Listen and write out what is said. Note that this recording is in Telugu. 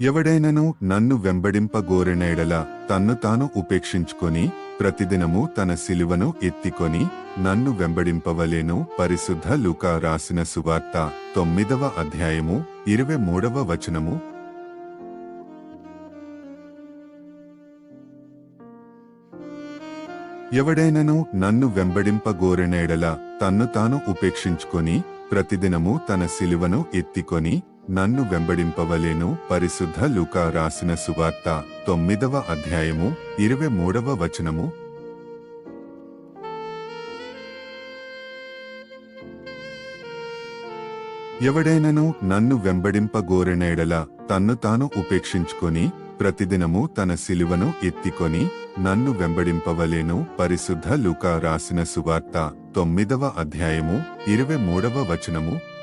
ఎవడైనను నన్ను వెంబడింపగోరెనెడల తన్ను తాను ఉపేక్షించుకొని ప్రతిదినము తన శిలువను ఎత్తికొని నన్ను వెంబడింపవలేను పరిశుద్ధ లూకా రాసిన సువార్త తొమ్మిదవ అధ్యాయము ఇరవై మూడవ వచనము. ఎవడైనను నన్ను వెంబడింపగోరెనెడల తన్ను తాను ఉపేక్షించుకొని ప్రతిదినము తన శిలువను ఎత్తికొని నన్ను వెంబడింపవలేను పరిశుద్ధ లూకా రాసిన సువార్త తొమ్మిదవ అధ్యాయము ఇరవై మూడవ వచనము. ఎవడైనను నన్ను వెంబడింపగోరెనేడల తన్ను తాను ఉపేక్షించుకొని ప్రతిదినము తన శిలువను ఎత్తికొని నన్ను వెంబడింపవలేను పరిశుద్ధ లూకా రాసిన సువార్త తొమ్మిదవ అధ్యాయము ఇరవై మూడవ వచనము.